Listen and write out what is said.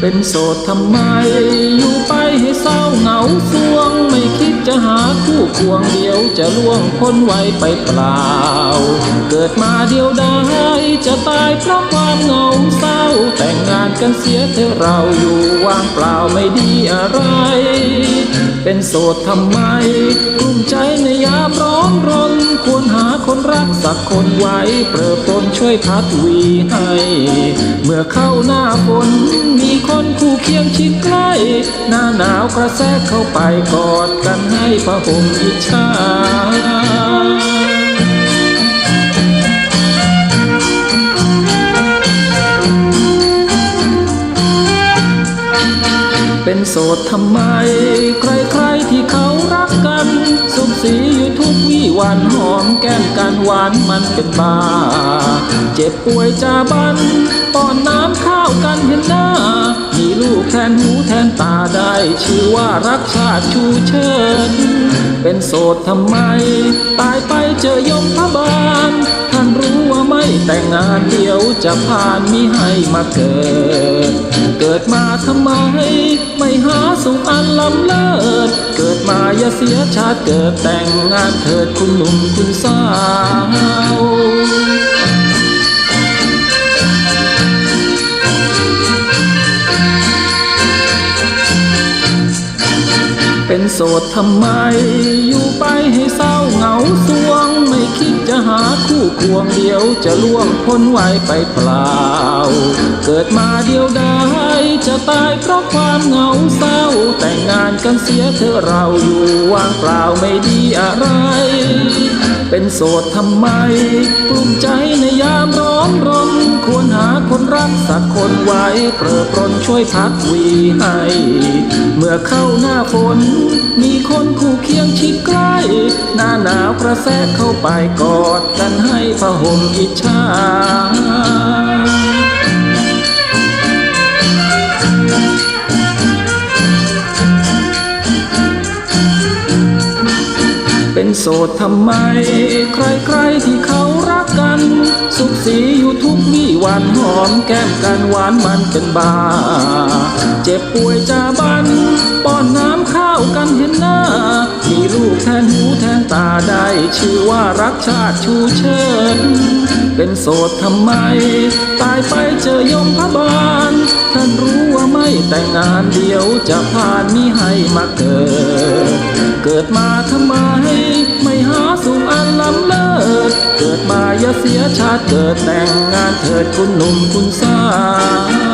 เป็นโสดทำไม อยู่ไปให้เศร้าเหงาสวง ไม่คิดจะหาคู่ควงเดียวจะล่วงพ้นไว้ไปเปล่า เกิดมาเดียวดายจะตายเพราะความเหงาเศร้า แต่งงานกันเสียเถอเราอยู่ว่างเปล่าไม่ดีอะไร เป็นโสดทำไมกลุ้มใจในยามร้อนรนควรหาคน รักสักคนไว้เปรอปนช่วยพัดวีให้ เมื่อเข้าหน้าฝนมีคนคู่เคียงชิดใกล้ หน้าหนาวกระแทกเข้าไปกอดกันให้ประหมอิจฉาเป็นโสดทำไม ใครๆที่เขารักกัน ที่วันหอมแก้มกันหวานมันเป็นบ้า เจ็บป่วยจาบันป้อนน้ำข้าวกันเห็นหน้า มีลูกแทนหูแทนตาได้ ชื่อว่ารักชาติชูเชิญ เป็นโสดทำไม ตายไปเจอยมพบาลท่านรู้ว่าไม่แต่งงานเดียวจะผ่านมิให้มาเกิด เกิดมาทำไม ไม่หาสุขอันล้ำเลิศเกิด มาอย่าเสียชาติเกิดแต่งงานเถิดคุณหนุ่มคุณสาวเป็นโสดทำไม อยู่ไปให้เศร้าเหงาสวง ไม่คิดจะหาคู่ควงเดียวจะล่วงพ้นไว้ไปเปล่า เกิดมาเดียวดาย จะตายเพราะความเหงาเศร้า แต่งงานกันเสียเธอเราอยู่ว่างเปล่าไม่ดีอะไร เป็นโสดทำไมกลุ้มใจในยามร้อนรนควรหาคนรักสักคนไว้เปรอปรนช่วยพัดวีให้ เมื่อเข้าหน้าฝน มีคนคู่เคียงชิดใกล้ หน้าหนาวกระแทกเข้าไปกอดกันให้พะห่มอิจฉา เป็นโสดทำไม ใครๆที่เขารักกัน สุขสีอยู่ทุกวี่วันหอมแก้มกันหวานมันเป็นบา เจ็บป่วยจาบันป้อนน้ำข้าวกันเห็นหน้า มีลูกแทนหูแทนตาได้ชื่อว่ารักชาติชูเชิญ เป็นโสดทำไม ตายไปเจอยมพบาลท่านรู้ว่าไม่แต่งงานเดียวจะผ่านมิให้มาเกิด เกิดมาทำไม เสียชาติเกิดแต่งงานเถิดคุณหนุ่มคุณสาว